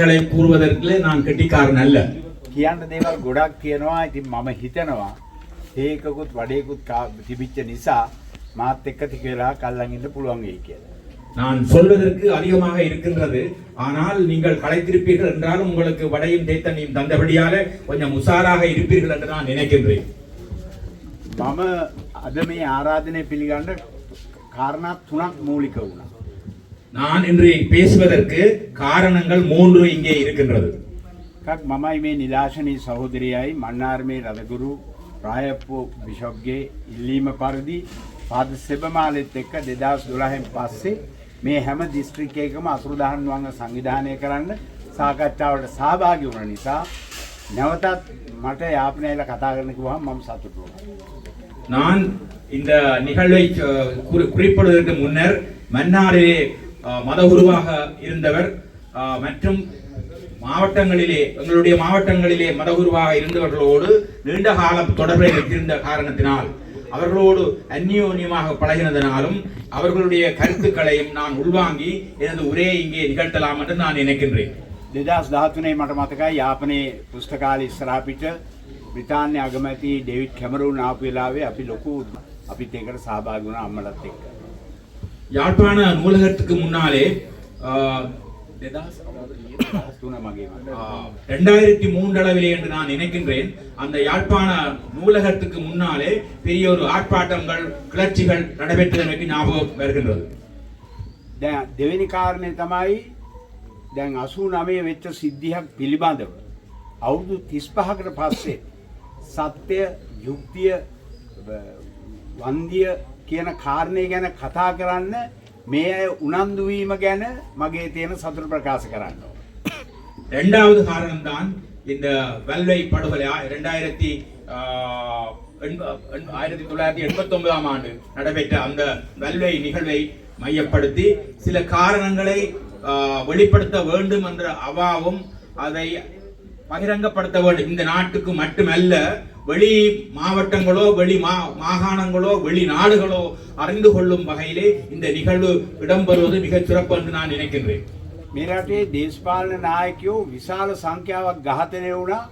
களை கூறுவதற்கு நான் கெட்டிக்காரன் அல்ல කියන්න දේවල් ගොඩක් තියෙනවා ඉතින් මම හිතනවා ඒකකුත් වඩයකුත් කා- තිබිච්ච නිසා මාත් එක්ක ටික වෙලා කල්ලන් ඉන්න පුළුවන් වෙයි කියලා. நான் சொல்வதற்கு அதிகமாக இருக்கின்றது ஆனால் நீங்கள் களைத்திருப்பீர்கள் என்றாலும் உங்களுக்கு வடையும் தேத்தனையும் தந்தபடியால கொஞ்சம் உஷாராக இருப்பீர்கள் என்று நான் நினைக்கின்றேன் මම අද මේ ආරාධනය පිළිගන්න කාරණා තුනක් මූලික වුණා. நான் இன்று பேசுவதற்கு காரணங்கள் மூன்று இங்கே இருக்கின்றது එකක් මමයි මේ නිලාශනී සහෝදරයයි මන්නාරමේ රදගුරු රායප්පු බිෂොප්ගේ ඉල්ලීම පරිදි පාද සෙබමාලෙත් එක්ක දෙදස් දොළහෙන් පස්සේ මේ හැම දිස්ත්‍රික්කයකම අසුරදහන් වංග සංවිධානය කරන්න සාකච්ඡාවට සහභාගි වුණ නිසා නැවතත් මට යාපනයල කතා කරන කිව්වහම මම සතුටු වුණා. நான் இந்த நிகழ்வை அஹ், குறி- குறிப்பிடுவதற்கு முன்னர் மன்னாரிலே அஹ், மதகுருவாக இருந்தவர் அஹ், மற்றும் மாவட்டங்களிலே எங்களுடைய மாவட்டங்களிலே மதகுருவாக இருந்தவர்களோடு நீண்ட காலம் தொடர்பை வைத்திருந்த காரணத்தினால் அவர்களோடு அந்யோன்யமாக பழகினதனாலும் அவர்களுடைய கருத்துக்களையும் நான் உள்வாங்கி எனது உரையை இங்கே நிகழ்த்தலாம் என்று நான் நினைக்கின்றேன் දෙදස් ධාතුනේ මට මතකයි යාපනයේ පුස්තකාල ඉස්රාපිට බ්‍රිතාන්‍ය අගමැති ඩෙවිඩ් කැමරුන් ආපු වෙලාවේ අපි ලොකු අපිත් ඒකට සහභාගි වුණා අම්මලත් එක්ක. யாழ்ப்பாண நூலகத்துக்கு முன்னாலே அஹ், තුන මගේ මට. ரெண்டாயிரத்தி மூன்று அளவிலே என்று நான் நினைக்கின்றேன் அந்த யாழ்ப்பாண நூலகத்துக்கு முன்னாலே பெரிய ஒரு ஆர்ப்பாட்டங்கள் கிளர்ச்சிகள் நடைபெற்றது எனக்கு ஞாபகம் வருகின்றது දැන් දෙවෙනි කාරණය තමයි දැන් 89 වෙච්ච සිද්ධියක් පිළිබඳව අවුරුදු 35කට පස්සේ සත්‍ය යුක්තිය ව- වන්දිය කියන කාරණේ ගැන කතා කරන්න මේ අය උනන්දු වීම ගැන මගේ තියෙන සතුට ප්‍රකාශ කරන්න ඕන. இரண்டாவது காரணம்தான் இந்த வல்வை படுகொலை ஆ- இரண்டாயிரத்தி ஆஹ், எண்ப- எண்- ஆயிரத்தி தொள்ளாயிரத்தி எண்பத்தி ஒன்பதாம் ஆண்டு நடைபெற்ற அந்த வல்வை நிகழ்வை மையப்படுத்தி சில காரணங்களை ஆஹ், வெளிப்படுத்த வேண்டும் என்ற அவாவும் அதை பகிரங்கப்படுத்த வேண்டும் இந்த நாட்டுக்கு மட்டுமல்ல வெளி மாவட்டங்களோ வெளி மா மாகாணங்களோ வெளி நாடுகளோ அறிந்து கொள்ளும் வகையிலே இந்த நிகழ்வு இடம்பெறுவது மிகச் சிறப்பு என்று நான் நினைக்கின்றேன் මේ රටේ දේශපාලන නායකයෝ විශාල සංඛ්‍යාවක් ඝාතනය වුණා.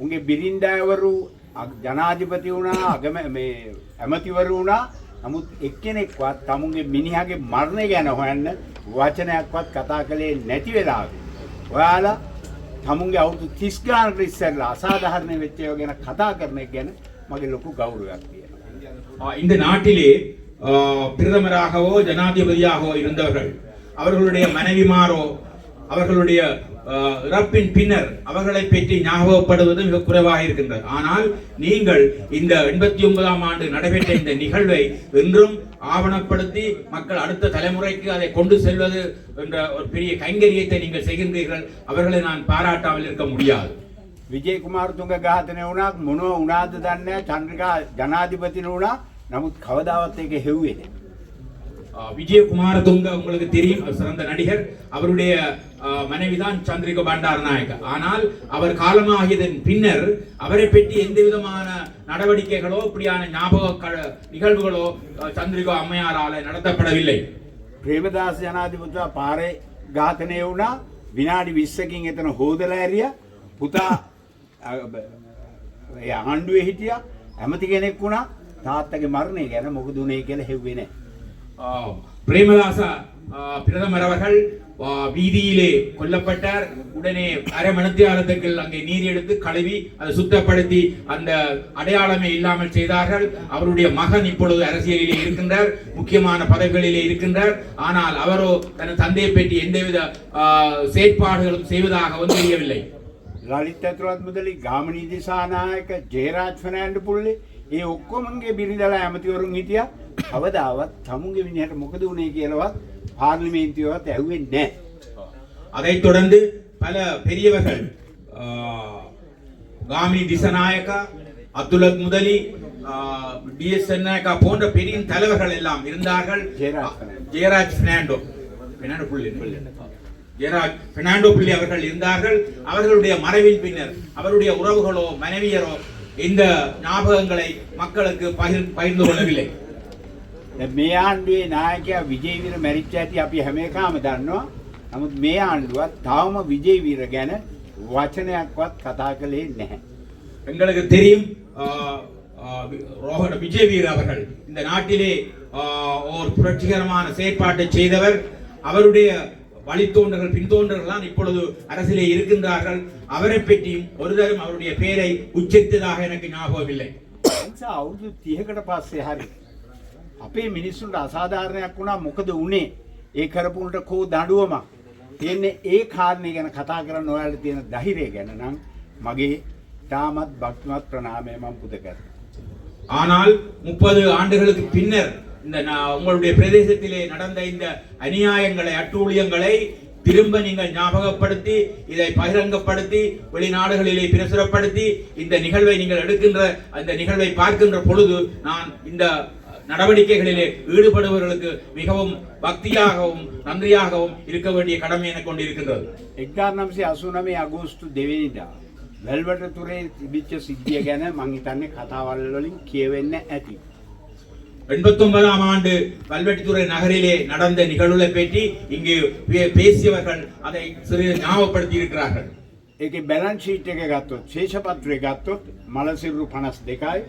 උන්ගේ බිරින්දෑවරු අග- ජනාධිපති වුණා, අගම මේ ඇමතිවරු වුණා. නමුත් එක්කෙනෙක්වත් තමුන්ගේ මිනිහාගේ මරණය ගැන හොයන්න වචනයක්වත් කතා කළේ නැති වෙලාවේ. ඔයාලා තමුන්ගේ අවුරුදු 30 ගානකට ඉස්සෙල්ලා අසාධාරණ වෙච්ච ඒවා ගැන කතා කරන එක ගැන මගේ ලොකු ගෞරවයක් තියෙනවා. ஆஹ் இந்த நாட்டிலே ஆஹ், பிரதமராகவோ ஜனாதிபதியாகவோ இருந்தவர்கள் அவர்களுடைய மனைவிமாரோ அவர்களுடைய ஆஹ், இறப்பின் பின்னர் அவர்களை பற்றி ஞாபகப்படுவது மிக குறைவாக இருக்கின்றது ஆனால் நீங்கள் இந்த எண்பத்தி ஒன்பதாம் ஆண்டு நடைபெற்ற இந்த நிகழ்வை இன்றும் ஆவணப்படுத்தி மக்கள் அடுத்த தலைமுறைக்கு அதை கொண்டு செல்வது என்ற ஒரு பெரிய கைங்கரியத்தை நீங்கள் செய்கின்றீர்கள் அவர்களை நான் பாராட்டாமல் இருக்க முடியாது විජේ කුමාරතුංග ඝාතනය වුණා මොනව වුණාද දන්නේ නැහැ. චන්ද්‍රිකා ජනාධිපතින වුණා. නමුත් කවදාවත් ඒක හෙව්වේ නැහැ. ஆஹ் விஜயகுமாரதுங்க உங்களுக்கு தெரியும் அவர் சிறந்த நடிகர் அவருடைய ஆஹ், மனைவிதான் சந்திரிகா பண்டாரநாயக்க ஆனால் அவர் காலமாகியதன் பின்னர் அவரை பற்றி எந்த விதமான நடவடிக்கைகளோ இப்படியான ஞாபக க- நிகழ்வுகளோ ஆஹ், சந்திரிகா அம்மையாரால நடத்தப்படவில்லை ප්‍රේමදාස ජනාධිපතිතුමා පාරේ ඝාතනය වුණා විනාඩි 20කින් එතන හොදලා ඇරියා පුතා අ, බ- ඒ ආණ්ඩුවේ හිටියා ඇමති කෙනෙක් වුණා තාත්තගේ මරණය ගැන මොකද උනේ කියලා හෙව්වේ නැහැ ஆஹ், பிரேமதாச ஆஹ், பிரதமர் அவர்கள் ஆஹ், வீதியிலே கொல்லப்பட்டார் உடனே அரை மணித்தியாலத்துக்கு அங்கே நீர் எடுத்து கழுவி அதை சுத்தப்படுத்தி அந்த அடையாளமே இல்லாமல் செய்தார்கள் அவருடைய மகன் இப்பொழுது அரசியலிலே இருக்கின்றார் முக்கியமான பதவிகளிலே இருக்கின்றார் ஆனால் அவரோ தன் தந்தையை பற்றி எந்தவித ஆஹ், செயற்பாடுகளும் செய்வதாகவும் தெரியவில்லை ලලිත් ඇතුළත් මුදලි ගාමිණී දිසානායක ජයරාජ් ෆර්නෑන්ඩ් පුල්ලේ ඒ ඔක්කොමගේ බිරිඳලා ඇමතිවරුන් හිටියා කවදාවත් තමුන්ගේ මිනිහට මොකද උනේ කියලාවත් පාර්ලිමේන්තුවවත් ඇහුවේ නැහැ அதைத் தொடர்ந்து பல பெரியவர்கள் ஆஹ், காமினி திசநாயக்கா அத்துலக் முதலி டிஎஸ் நாயக்கா போன்ற பெரிய தலைவர்கள் எல்லாம் இருந்தார்கள் ஜெயராஜ் பெர்னாண்டோ. ஜெயராஜ் பெர்னாண்டோ பெர்னாண்டோ புள்ளி ஜெயராஜ் பெர்னாண்டோ புள்ளி அவர்கள் இருந்தார்கள் அவர்களுடைய மறைவின் பின்னர் அவருடைய உறவுகளோ மனைவியரோ இந்த ஞாபகங்களை மக்களுக்கு பகிர் பகிர்ந்து கொள்ளவில்லை දැන් මේ ආණ්ඩුවේ නායකයා විජේවීර මැරිච්ච ඇති අපි හැම එකම දන්නවා. නමුත් මේ ආණ්ඩුවත් තවම විජේ වීර ගැන වචනයක්වත් කතා කළේ නැහැ. எங்களுக்கு தெரியும் ஆ, ஆ, வி- ரோஹண விஜய் வீர் அவர்கள் இந்த நாட்டிலே ஆ, ஒரு புரட்சிகரமான செயற்பாட்டை செய்தவர் அவருடைய வழித்தோன்றர்கள் பின்தோன்றர்கள் இப்பொழுது அரசிலே இருக்கின்றார்கள் அவரை பற்றியும் ஒருதரும் அவருடைய பெயரை உச்சரித்ததாக எனக்கு ஞாபகம் இல்லை නිසා අවුරුදු 30කට පස්සේ හරි අපේ මිනිස්සුන්ට අසාධාරණයක් වුණා මොකද උනේ? ඒ කරපුන්ට කෝ දඬුවමක්. තියෙන්නේ ඒ කාරණේ ගැන කතා කරන්න ඔයාලට තියෙන ධෛර්යය ගැන නම් මගේ තාමත් භක්තිමත් ප්‍රණාමය මම පුද කරනවා. ஆனால் முப்பது ஆண்டுகளுக்கு பின்னர் இந்த நா- உங்களுடைய பிரதேசத்திலே நடந்த இந்த அநியாயங்களை அட்டூழியங்களை திரும்ப நீங்கள் ஞாபகப்படுத்தி இதை பகிரங்கப்படுத்தி வெளிநாடுகளிலே பிரசுரப்படுத்தி இந்த நிகழ்வை நீங்கள் எடுக்கின்ற அந்த நிகழ்வை பார்க்கின்ற பொழுது நான் இந்த நடவடிக்கைகளிலே ஈடுபடுபவர்களுக்கு மிகவும் பக்தியாகவும் நன்றியாகவும் இருக்க வேண்டிய கடமை எனக்கு கொண்டிருக்கின்றது 1989 අගෝස්තු 2 වෙනිදා වැල්වට තුරේ තිබිච්ච සිද්ධිය ගැන මං හිතන්නේ කතාවල් වලින් කියවෙන්න ඇති. எண்பத்தொன்பதாம் ஆண்டு கல்வெட்டுத்துறை நகரிலே நடந்த நிகழ்வுகளை பற்றி இங்கு பே- பேசியவர்கள் அதை சிறிது ஞாபகப்படுத்தி இருக்கிறார்கள் ඒකේ බැලන්ස් ෂීට් එක ගත්තොත් ශේෂපත්‍රය ගත්තොත් මලසිරුරු 52යි බැලන්ස් මලසිරුරු 52යි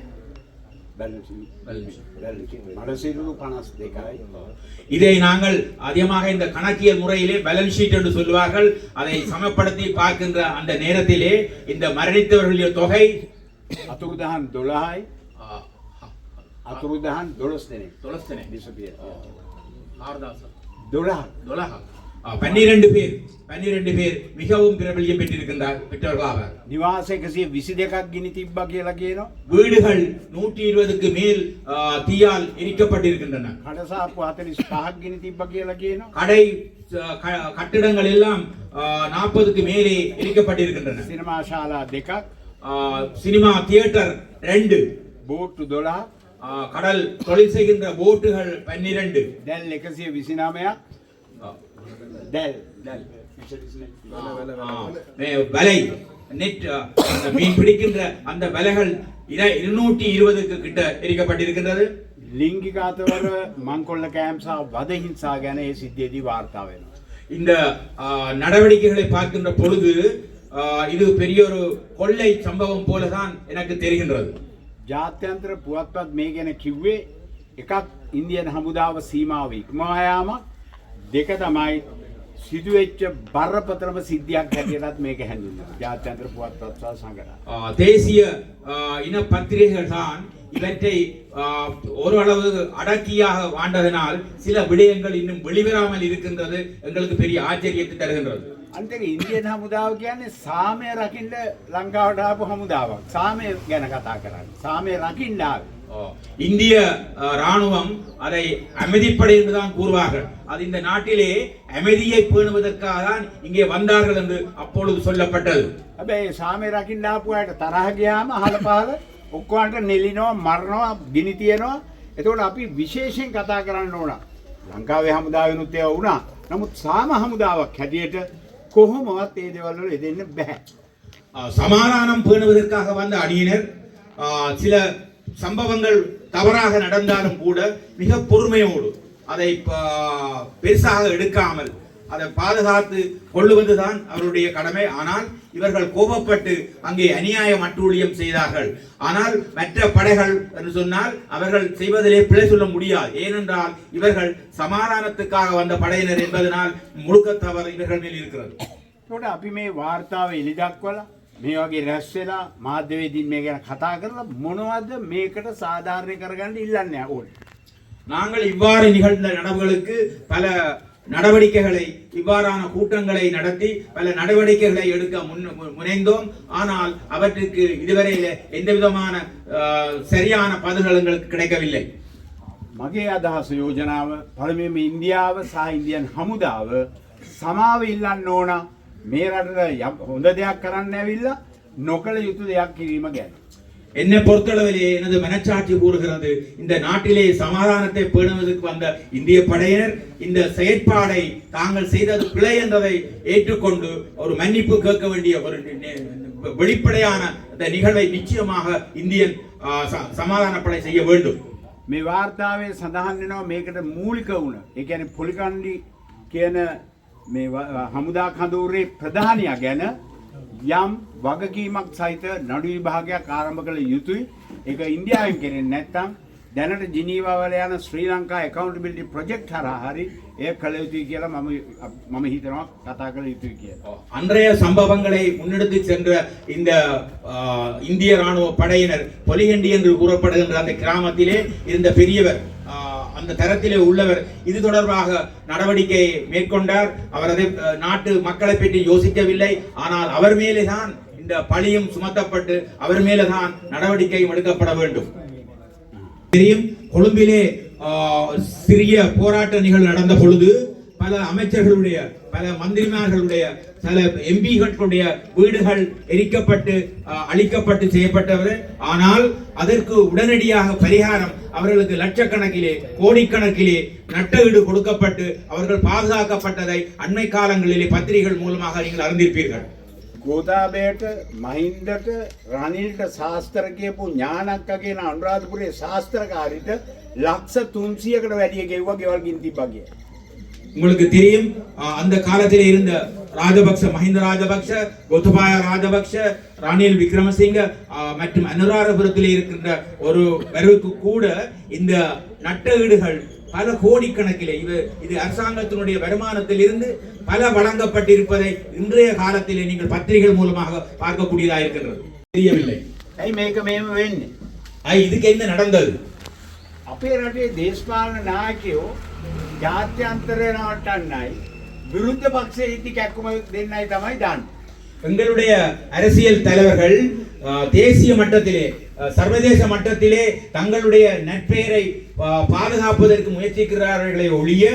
இதை நாங்கள் அதிகமாக இந்த கணக்கியல் முறையிலே பேலன்ஸ் ஷீட் என்று சொல்வார்கள் அதை சமப்படுத்தி பார்க்கின்ற அந்த நேரத்திலே இந்த மரணித்தவர்களுடைய தொகை அத்துர்தான் துலாய் அத்துர்தான் துலஸ்தனே துலஸ்தனே பன்னிரண்டு பேர் பன்னிரண்டு பேர் மிகவும் பிரபல்யம் பெற்றிருக்கின்றார் பெற்றவர்கள் நிவாச கசிய விசிதேகா கினி திப்பா கேலா வீடுகள் நூற்றி இருபதுக்கு மேல் தீயால் எரிக்கப்பட்டிருக்கின்றன. கடசாப்பு அத்தனை ஸ்டாக் கினி திப்பா கேலா கடை கட்டிடங்கள் எல்லாம் நாற்பதுக்கு மேலே எரிக்கப்பட்டிருக்கின்றன. சினிமா சாலா தெக்கா சினிமா தியேட்டர் ரெண்டு. போட்டு தொலா கடல் தொழில் செய்கின்ற போட்டுகள் பன்னிரண்டு. டெல் எக்கசிய விசினாமையா டெல் டெல் வலை நெட் ஆ, அந்த மீன் பிடிக்கின்ற அந்த வலைகள் இர- இருநூற்றி இருபதுக்கு கிட்ட எரிக்கப்பட்டிருக்கின்றது ලිංගික අතවර මංකොල්ල කෑම් සහ වද හිංසා ගැන ඒ සිද්ධියේදී වාර්තා වෙනවා. இந்த ஆ, நடவடிக்கைகளை பார்க்கின்ற பொழுது ஆ, இது பெரிய ஒரு கொள்ளை சம்பவம் போலதான் எனக்கு தெரிகின்றது ජාත්‍යන්තර පුවත්පත් මේ ගැන කිව්වේ එකක් ඉන්දියන් හමුදාව සීමාව ඉක්මවා යාමක් දෙක තමයි සිදුවෙච්ච බරපතලම සිද්ධියක් හැටියටත් මේක හැඳින්වෙනවා. ජාත්‍යන්තර පුවත්පත් සහ සංගරා. ஆ, தேசிய ஆ, இன பத்திரிகைகள் தான் இவற்றை ஆ, ஓரளவு அடக்கியாக வாழ்ந்ததனால் சில விடயங்கள் இன்னும் வெளிவராமல் இருக்கின்றது எங்களுக்கு பெரிய ஆச்சரியத்தை தருகின்றது අනිත් එක ඉන්දියන් හමුදාව කියන්නේ සාමය රකින්න ලංකාවට ආපු හමුදාවක්. සාමය ගැන කතා කරන්නේ. සාමය රකින්න ආවේ. ஆ, இந்திய ஆ, ராணுவம் அதை அமைதிப்படை என்றுதான் கூறுவார்கள் அது இந்த நாட்டிலே அமைதியை பேணுவதற்காக தான் இங்கே வந்தார்கள் என்று அப்பொழுது சொல்லப்பட்டது හැබැයි සාමය රකින්න ආපු අයට තරහ ගියාම අහල පහල ඔක්කොන්ට නෙලිනවා මරනවා ගිනි තියනවා එතකොට අපි විශේෂයෙන් කතා කරන්න ඕන ලංකාවේ හමුදාවෙනුත් ඒවා වුණා නමුත් සාම හමුදාවක් හැටියට කොහොමවත් ඒ දේවල් වල යෙදෙන්න බෑ ஆ, சமாதானம் பேணுவதற்காக வந்த அணியினர் ஆ, சில சம்பவங்கள் தவறாக நடந்தாலும் கூட மிக பொறுமையோடு அதை பெருசாக எடுக்காமல் அதை பாதுகாத்து கொள்ளுவதுதான் அவருடைய கடமை. ஆனால் இவர்கள் கோபப்பட்டு அங்கே அநியாயம் அட்டூழியம் செய்தார்கள். ஆனால் மற்ற படைகள் என்று சொன்னால் அவர்கள் செய்வதிலே பிழை சொல்ல முடியாது. ஏனென்றால் இவர்கள் சமாதானத்துக்காக வந்த படையினர் என்பதனால் முழுக்க தவறு இவர்கள் மேல் இருக்கிறது. அபிமே வார்த்தாவை எளிதாக்கலாம் මේ වගේ රැස් වෙලා මාධ්‍යවේදීන් මේ ගැන කතා කරලා මොනවද මේකට සාධාරණ කරගන්න ඉල්ලන්නේ ඕනේ நாங்கள் இவ்வாறு நிகழ்ந்த நடவுகளுக்கு பல நடவடிக்கைகளை இவ்வாறான கூட்டங்களை நடத்தி பல நடவடிக்கைகளை எடுக்க முன் முனைந்தோம் ஆனால் அவற்றுக்கு இதுவரையில எந்த விதமான அஹ், சரியான பதில்கள் எங்களுக்கு கிடைக்கவில்லை මගේ අදහස යෝජනාව පළමුවෙන්ම ඉන්දියාව සහ ඉන්දියන් හමුදාව සමාව ඉල්ලන්න ඕන මේ රටට යම්- හොඳ දෙයක් කරන්න ඇවිල්ලා නොකළ යුතු දෙයක් කිරීම ගැන. என்னை பொறுத்தளவிலே எனது மனச்சாட்சி கூறுகிறது இந்த நாட்டிலே சமாதானத்தை பேணுவதற்கு வந்த இந்திய படையினர் இந்த செயற்பாடை தாங்கள் செய்தது பிழை என்பதை ஏற்றுக்கொண்டு ஒரு மன்னிப்பு கேட்க வேண்டிய ஒரு நி- நி- வெளிப்படையான இந்த நிகழ்வை நிச்சயமாக இந்தியன் ஆஹ், ச- சமாதான படை செய்ய வேண்டும் මේ වාර්තාවේ සඳහන් වෙනවා මේකට මූලික වුණ. ඒ කියන්නේ පොලිකණ්ඩි කියන මේ ව- හමුදා කඳවුරේ ප්‍රධානයා ගැන යම් වගකීමක් සහිත නඩු විභාගයක් ආරම්භ කළ යුතුයි. ඒක ඉන්දියාවෙන් කෙරෙන්නේ නැත්නම් දැනට ජිනීවා වල යන ශ්‍රී ලංකා accountability project හරහා හරි එය කළ යුතුයි කියලා මම මම හිතනවා කතා කළ යුතුයි කියලා. அன்றைய சம்பவங்களை முன்னெடுத்து சென்ற இந்த ஆ, இந்திய ராணுவ படையினர் பொலிகண்டி என்று கூறப்படுகின்ற அந்த கிராமத்திலே இருந்த பெரியவர் ஆ, அந்த தரத்திலே உள்ளவர். இது தொடர்பாக நடவடிக்கை மேற்கொண்டார். அவரது நாட்டு மக்களை பற்றி யோசிக்கவில்லை. ஆனால் அவர் மேலே தான் இந்த பழியும் சுமத்தப்பட்டு அவர் மேலே தான் நடவடிக்கையும் எடுக்கப்பட வேண்டும். தெரியும் கொழும்பிலே சிறிய போராட்ட நிகழ்வு நடந்த பொழுது பல அமைச்சர்களுடைய பல மந்திரிமார்களுடைய சில எம்பிகளுடைய வீடுகள் எரிக்கப்பட்டு ஆ, அழிக்கப்பட்டு செய்யப்பட்டவர் ஆனால் அதற்கு உடனடியாக பரிகாரம் அவர்களுக்கு லட்சக்கணக்கிலே கோடிக்கணக்கிலே நட்டஈடு கொடுக்கப்பட்டு அவர்கள் பாதுகாக்கப்பட்டதை அண்மை காலங்களிலே பத்திரிகைகள் மூலமாக நீங்கள் அறிந்திருப்பீர்கள் ගෝතාබයට මහින්දට රනිල්ට ශාස්ත්‍ර කියපු ඥානක්ක කියන අනුරාධපුරේ ශාස්ත්‍රකාරිට ලක්ෂ තුන්සියකට වැඩිය ගෙව්ව ගෙවල්ගින් තිබ්බගේ. உங்களுக்கு தெரியும் அஹ், அந்த காலத்திலே இருந்த ராஜபக்ஷ மஹிந்த ராஜபக்ஷ கோத்தபாய ராஜபக்ஷ ரணில் விக்ரமசிங்க அஹ், மற்றும் அனுராதபுரத்திலே இருக்கின்ற ஒரு வரவுக்கு கூட இந்த நட்டஈடுகள் பல கோடிக்கணக்கிலே இது இது அரசாங்கத்தினுடைய வருமானத்தில் இருந்து பல வழங்கப்பட்டிருப்பதை இன்றைய காலத்திலே நீங்கள் பத்திரிகைகள் மூலமாக பார்க்கக்கூடியதாக இருக்கின்றது தெரியவில்லை ඇයි මේක මෙම වෙන්නේ. அஹ், இதுக்கு என்ன நடந்தது අපේ රටේ දේශපාලන නායකයෝ ஜாத்தியந்தரனாட்டன்னை விருந்த பக்ஷ இட்டி தமாய் தான் எங்களுடைய அரசியல் தலைவர்கள் தேசிய மட்டத்திலே சர்வதேச மட்டத்திலே தங்களுடைய நட்பெயரை பாதுகாப்பதற்கு முயற்சிக்கிறார்களே ஒழிய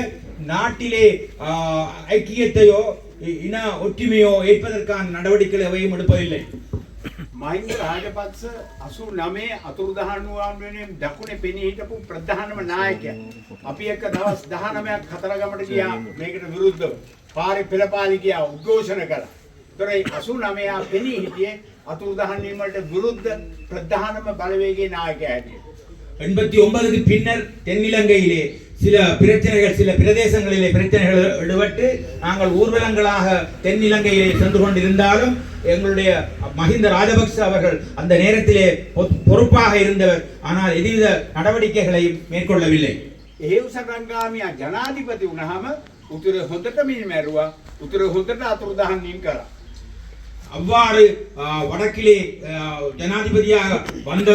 நாட்டிலே ஐக்கியத்தையோ இன ஒற்றுமையோ ஏற்பதற்கான நடவடிக்கைகள் எவையும் எடுப்பதில்லை මහින්ද රාජපක්ෂ අසු නමේ අතුරුදහන්ුවන් වෙනෙන් දකුණේ පෙනී හිටපු ප්‍රධානම නායකය. අපි එක්ක දවස් දහනමයක් කතරගමට ගියා මේකට විරුද්ධව. පාරි පෙළපාලි ගියා උද්ඝෝෂණ කළා. තොර අසු නමයා පෙනී හිටියේ අතුරුදහන් වීමට විරුද්ධ ප්‍රධානම බලවේගයේ නායකයා හැටියට. எண்பத்தி ஒன்பதுக்கு பின்னர் தென்னிலங்கையிலே சில பிரச்சனைகள் சில பிரதேசங்களிலே பிரச்சனைகள் ஈடுபட்டு நாங்கள் ஊர்வலங்களாக தென்னிலங்கையிலே சென்று கொண்டிருந்தாலும் எங்களுடைய மஹிந்த ராஜபக்ச அவர்கள் அந்த நேரத்திலே பொ- பொறுப்பாக இருந்தவர் ஆனால் எதுவித நடவடிக்கைகளையும் மேற்கொள்ளவில்லை ඒව් සටන්ගාමියා ජනාධිපති වුණාම උතුර හොඳට මින් මැරුවා. උතුර හොඳට අතුරුදහන් වීම කළා. அவ்வாறு ஆ, வடக்கிலே ஆ, ஜனாதிபதியாக வந்த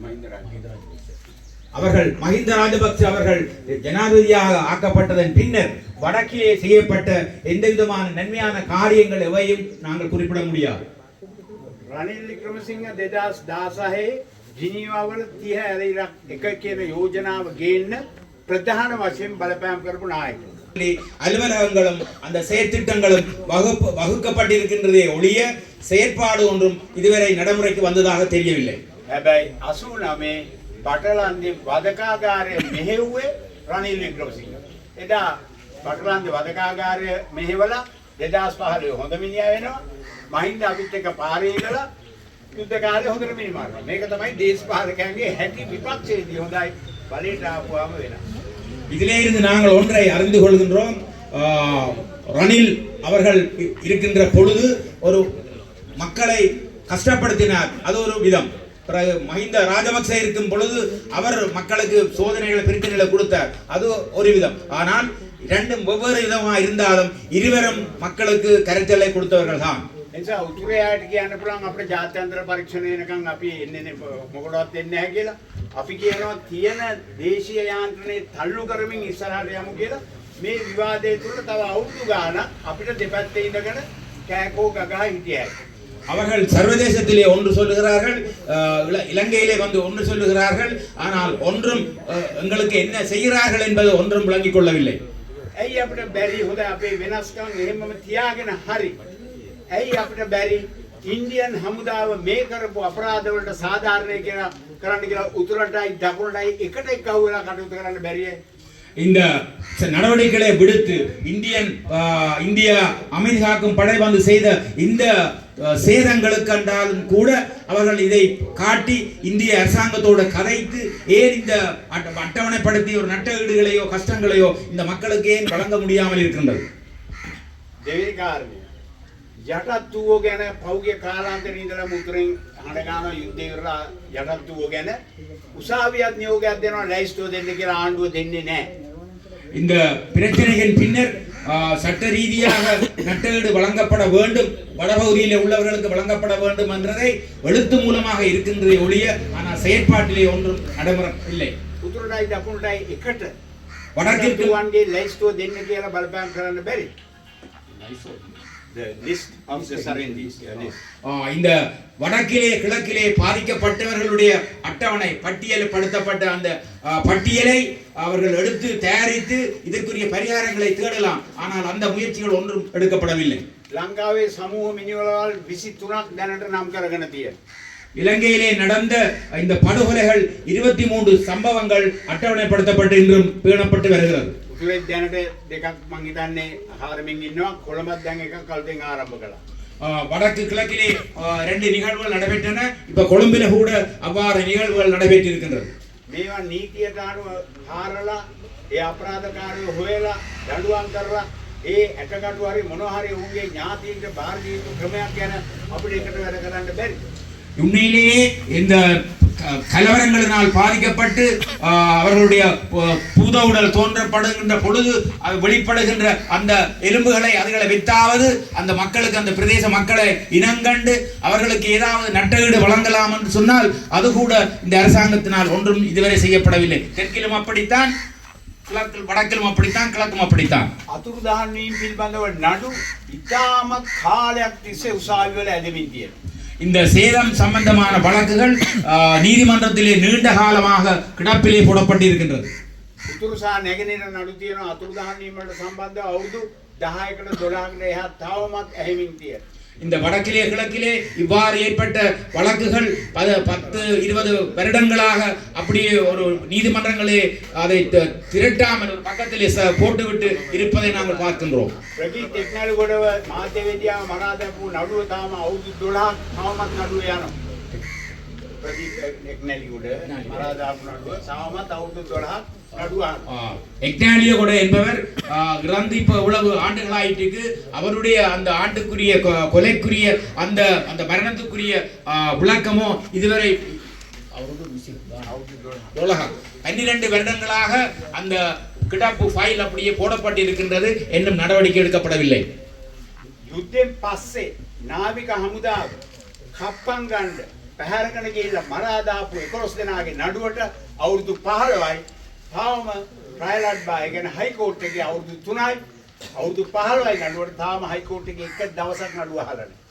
මහින්ද රාජපක්ෂ அவர்கள் மஹிந்த ராஜபக்ச அவர்கள் ஜனாதிபதியாக ஆக்கப்பட்டதன் பின்னர் வடக்கிலே செய்யப்பட்ட எந்த விதமான நன்மையான காரியங்கள் எவையும் நாங்கள் குறிப்பிட முடியாது රනිල් වික්‍රමසිංහ දෙදස් දාසහේ ජිනීවාවල තිය ඇරයිරක් එක කියන යෝජනාව ගේන්න ප්‍රධාන වශයෙන් බලපෑම් කරපු නායක. அலுவலகங்களும் அந்த செயற்திட்டங்களும் வகுப்பு வகுக்கப்பட்டிருக்கின்றதே ஒழிய செயற்பாடு ஒன்றும் இதுவரை நடைமுறைக்கு வந்ததாக தெரியவில்லை හැබැයි අසූ නමේ පටලන්දි වදකාගාරය මෙහෙව්වේ රනිල් වික්‍රමසිංහ. එදා පටලන්දි වදකාගාරය මෙහෙවලා දෙදස් පහලේ හොඳ මිනිිය වෙනවා මහින්ද අපිත් එක පාරය කළ යුද්ධකාරය හොඳට මිනිමාර මේක තමයි දේශපාලකයන්ගේ හැටි විපක්ෂයේදී හොඳයි බලයට ආපුවාම වෙනවා. இதிலே இருந்து நாங்கள் ஒன்றை அறிந்து கொள்கின்றோம் ஆ, ரணில் அவர்கள் இ- இருக்கின்ற பொழுது ஒரு மக்களை கஷ்டப்படுத்தினார் அது ஒரு விதம் பிறகு மஹிந்த ராஜபக்ச இருக்கும் பொழுது அவர் மக்களுக்கு சோதனைகளை பிரச்சனைகளை கொடுத்தார் அது ஒரு விதம் ஆனால் இரண்டும் வெவ்வேறு விதமாக இருந்தாலும் இருவரும் மக்களுக்கு கருத்தலை கொடுத்தவர்கள் தான் එනිසා උතුරයාට කියන්න පුළුවන් අපේ ජාත්‍යන්තර පරීක්ෂණ එනකන් අපි එන්නේ නේ මොකටවත් එන්නේ නැහැ කියලා. අපි කියනවා තියෙන දේශීය යාන්ත්‍රණය තල්ලු කරමින් ඉස්සරහට යමු කියලා. මේ විවාදයේ තුල තව අවුරුදු ගාණක් අපිට දෙපැත්තේ ඉඳගෙන කෑකෝ ගගා හිටියයි. அவர்கள் சர்வதேசத்திலே ஒன்று சொல்லுகிறார்கள் அஹ், இல- இலங்கையிலே வந்து ஒன்று சொல்லுகிறார்கள் ஆனால் ஒன்றும் அஹ், எங்களுக்கு என்ன செய்கிறார்கள் என்பது ஒன்றும் விளங்கிக் கொள்ளவில்லை ඇයි අපිට බැරි හොඳ අපේ වෙනස්කම් එහෙමම තියාගෙන හරි. ඇයි අපිට බැරි ඉන්දියන් හමුදාව මේ කරපු අපරාධ වලට සාධාරණය කියලා කරන්න කියලා උතුරටයි දකුණටයි එකට එක්ක වෙලා කටයුතු කරන්න බැරිය. இந்த ச- நடவடிக்கைகளை விடுத்து இந்தியன் ஆ, இந்தியா அமைதி காக்கும் படை வந்து செய்த இந்த அஹ், சேதங்களுக்கு என்றாலும் கூட அவர்கள் இதை காட்டி இந்திய அரசாங்கத்தோடு கதைத்து ஏன் இந்த அட்ட- அட்டவணைப்படுத்தி ஒரு நட்டஈடுகளையோ கஷ்டங்களையோ இந்த மக்களுக்கு ஏன் வழங்க முடியாமல் இருக்கின்றது දෙවෙනි කාරණය. යටත් වූ ගැන පෞගේ කාලාන්තරේ ඉඳලා මුත්‍රෙන් අහන ගන්න යුද්ධය ඉවරලා යටත් වූ ගැන උසාවියක් නියෝගයක් දෙනවා ලැයිස්තුව දෙන්න කියලා ආණ්ඩුව දෙන්නේ නැහැ. இந்த பிரச்சனையின் பின்னர் சட்ட ரீதியாக நட்டஈடு வழங்கப்பட வேண்டும். வடபகுதியில் உள்ளவர்களுக்கு வழங்கப்பட வேண்டும் என்றதை எழுத்து மூலமாக இருக்கின்றதை ஒழிய ஆனால் செயற்பாட்டிலே ஒன்றும் நடைமுறை இல்லை. வடக்கிற்கு வாங்கி லைஸ்டோ தென்ன கீழே பலப்பேம் கரண்ட் பேரி இந்த வடக்கிலே கிழக்கிலே பாதிக்கப்பட்டவர்களுடைய அட்டவணை பட்டியல் படுத்தப்பட்ட அந்த பட்டியலை அவர்கள் எடுத்து தயாரித்து இதற்குரிய பரிகாரங்களை தேடலாம். ஆனால் அந்த முயற்சிகள் ஒன்றும் எடுக்கப்படவில்லை. லங்காவே சமூக மினிவலால் பிசி துணாக் என்று நாம் கரகணத்திய இலங்கையிலே நடந்த இந்த படுகொலைகள் இருபத்தி மூன்று சம்பவங்கள் அட்டவணைப்படுத்தப்பட்டு இன்றும் பேணப்பட்டு வருகிறது. උතුරේ දැනට දෙකක් මං හිතන්නේ හාරමින් ඉන්නවා කොළඹත් දැන් එකක් කල්තෙන් ආරම්භ කළා. ஆஹ், வடக்கு கிழக்கிலே ஆஹ், ரெண்டு நிகழ்வுகள் நடைபெற்றன இப்ப கொழும்பில கூட அவ்வாறு நிகழ்வுகள் நடைபெற்றிருக்கின்றது මේවා නීතියට අනුව හාරලා ඒ අපරාධකාරයෝ හොයලා දඬුවම් කරලා ඒ ඇටකටු හරි මොනවා හරි ඔවුන්ගේ ඥාතීන්ට බාර දිය යුතු ක්‍රමයක් ගැන අපිට එකට වැඩ කරන්න බැරි. உண்மையிலேயே இந்த க- கலவரங்களினால் பாதிக்கப்பட்டு ஆஹ், அவர்களுடைய பு- பூத உடல் தோன்றப்படுகின்ற பொழுது அது வெளிப்படுகின்ற அந்த எலும்புகளை அதுகளை வித்தாவது அந்த மக்களுக்கு அந்த பிரதேச மக்களை இனங்கண்டு அவர்களுக்கு ஏதாவது நட்டஈடு வழங்கலாம் என்று சொன்னால் அது கூட இந்த அரசாங்கத்தினால் ஒன்றும் இதுவரை செய்யப்படவில்லை தெற்கிலும் அப்படித்தான் கிழக்கில் வடக்கிலும் அப்படித்தான் கிழக்கும் அப்படித்தான் අතුරුදහන් වීම පිළිබඳව නඩු ඉතාමත් කාලයක් තිස්සේ උසාවිවල ඇදමින් තියෙනවා. இந்த சேதம் சம்பந்தமான வழக்குகள் ஆஹ், நீதிமன்றத்திலே நீண்ட காலமாக கிடப்பிலே போடப்பட்டிருக்கின்றது උතුරු සහ නැගෙනහිර නඩු තියෙනවා අතුරුදහන් වීම වලට සම්බන්ධව අවුරුදු 10කට 12කට එහා තවමත් ඇහිමින් තියෙනවා. இந்த வடக்கிலே கிழக்கிலே இவ்வாறு ஏற்பட்ட வழக்குகள் பத பத்து இருபது வருடங்களாக அப்படியே ஒரு நீதிமன்றங்களே அதை த- திரட்டாமல் ஒரு பக்கத்திலே ச- போட்டுவிட்டு இருப்பதை நாங்கள் பார்க்கின்றோம் ප්‍රති கூட என்பவர் இறந்து இப்போ இவ்வளவு ஆண்டுகள் ஆயிட்டுக்கு அவருடைய அந்த ஆண்டுக்குரிய கொலைக்குரிய அந்த அந்த மரணத்துக்குரிய விளக்கமோ இதுவரை பன்னிரண்டு வருடங்களாக அந்த கிடாப்பு ஃபைல் அப்படியே போடப்பட்டிருக்கின்றது இன்னும் நடவடிக்கை எடுக்கப்படவில்லை. யுத்தம் பஸ்ஸே நாவிக ஹமுதா கப்பங்கண்டு පැහැරගෙන ගිහිල්ලා මරා දාපු 11 දෙනාගේ නඩුවට අවුරුදු 15යි තාම ට්‍රයිල් බා ඒ කියන්නේ හයි කෝට් එකේ අවුරුදු 3යි අවුරුදු 15යි නඩුවට තාම හයි කෝට් එකේ එක දවසක් නඩුව අහලා නැහැ.